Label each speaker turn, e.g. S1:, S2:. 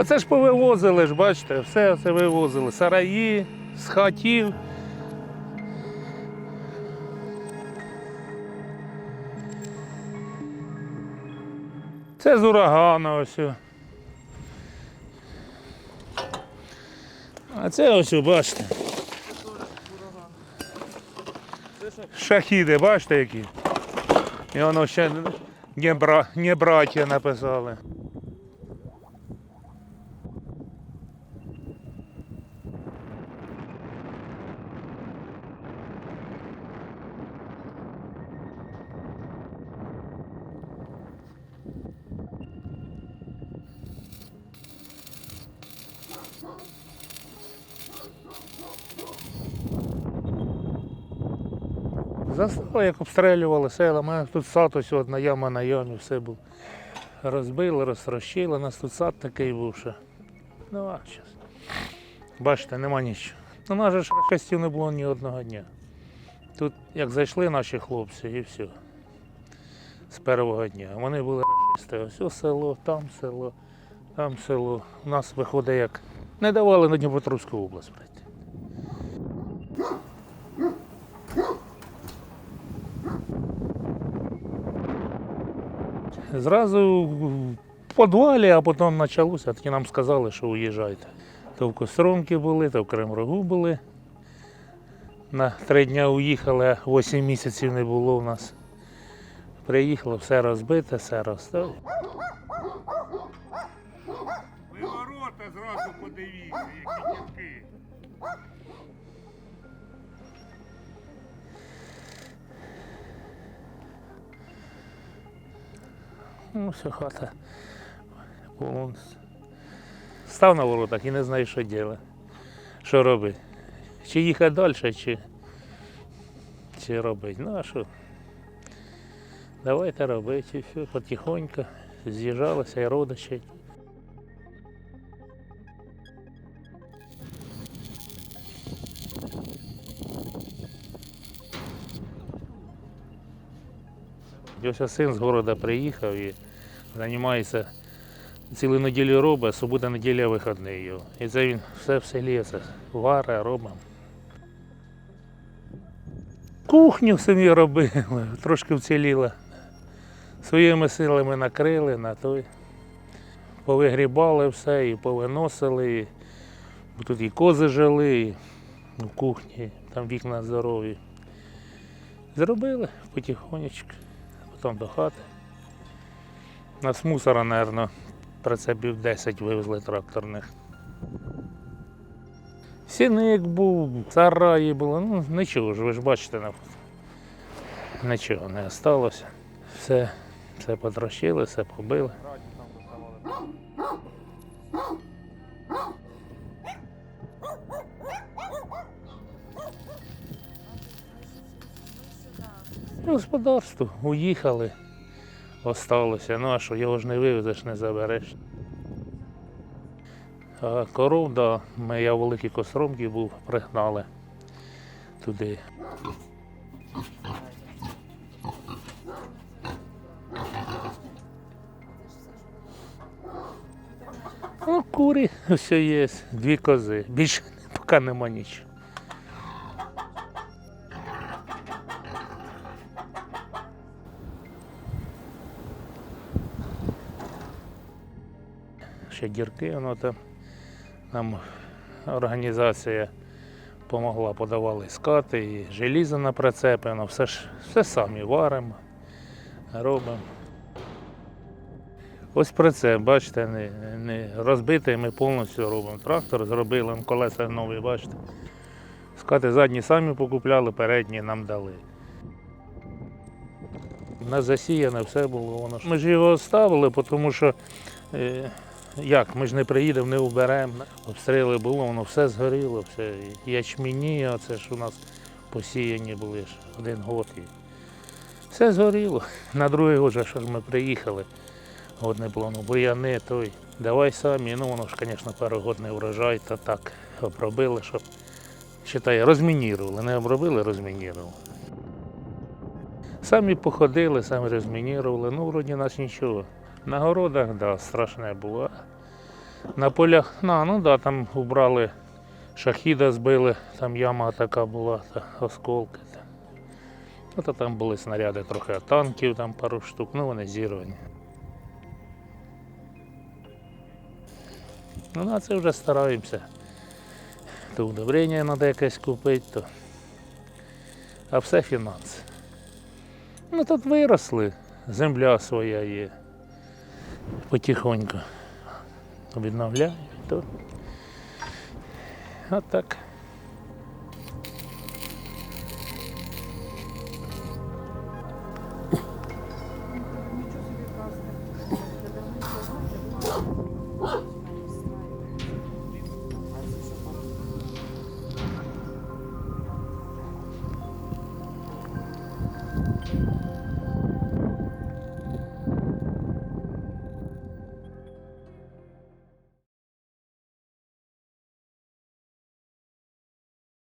S1: Оце ж повивозили ж, бачите, все це вивозили. Сараї, з хатів. Це з урагана ось. А це ось, бачите. Шахіди, бачите які? І воно ще не, бра... не браття написали. Застали, як обстрілювали села. Мене тут сад ось одна яма на ямі, все був. Розбили, розтрощили. У нас тут сад такий був ще. Ну а зараз. Бачите, нема нічого. У нас же ж не було ні одного дня. Тут як зайшли наші хлопці і все. З першого дня. Вони були расисти. Ось село, там село, там село. У нас виходить як. Не давали на Дніпропетровську область Зразу в підвалі, а потім почалося, тоді нам сказали, що уїжджайте. То в Костромки були, то в Кримрогу були. На три дні уїхали, а 8 місяців не було в нас. Приїхало, все розбите, все розстало. Ви ворота зразу подивіться, які дірки. Ну, все, хата повністю. Став на воротах і не знаю, що робити. Що робити? Чи їхати далі, чи, чи робити. Ну а що? Давайте робити все, потихоньку. З'їжджалися і родичі. Ось син з города приїхав і займається цілу неділю робить, субота неділя вихідний його. І це він все в селі це варе, робить. Кухню самі робили, трошки вціліла. Своїми силами накрили на той. Повигрібали все і повиносили. І тут і кози жили, і в кухні, там вікна здорові. Зробили потихонечку, потім до хати. Нас мусора, мабуть, прицепів 10 вивезли тракторних. Сіник був, сараї було, ну нічого ж, ви ж бачите, нічого не залишилося. Все, все потрощили, все побили. Господарство, уїхали, осталося. Ну а що, його ж не вивезеш, не забереш. А коров, да, ми, я в великій костромці був, пригнали туди. Ну, курі все є, дві кози. Більше поки нема нічого. Ще дірки, воно там нам організація допомогла, подавали скати, і желізо на прицепи, воно все ж все самі варимо, робимо. Ось прицеп, бачите, не, не розбитий, ми повністю робимо. Трактор зробили, колеса нові, бачите. Скати задні самі покупляли, передні нам дали. На засіяне все було воно. Ми ж його ставили, тому що е, як, ми ж не приїдемо, не уберемо. Обстріли було, воно все згоріло, все. Ячміні, оце ж у нас посіяні були ж один год. І все згоріло. На другий год, що ж ми приїхали, год не було, ну бур'яни, той. Давай самі, ну воно ж, звісно, перегодний врожай, то так обробили, щоб, считай, розмінірували, не обробили, розмінірували. Самі походили, самі розмінірували, ну, вроді нас нічого. На городах, да, страшне було. На полях, на, ну да, там убрали, шахіда збили, там яма така була, та осколки. Та. Ну, то там були снаряди трохи танків, там пару штук, ну вони зірвані. Ну, на це вже стараємося. То удобрення треба якесь купити, то. А все фінанси. Ну тут виросли, земля своя є. потихоньку відновляю, то а так.
S2: Thank you.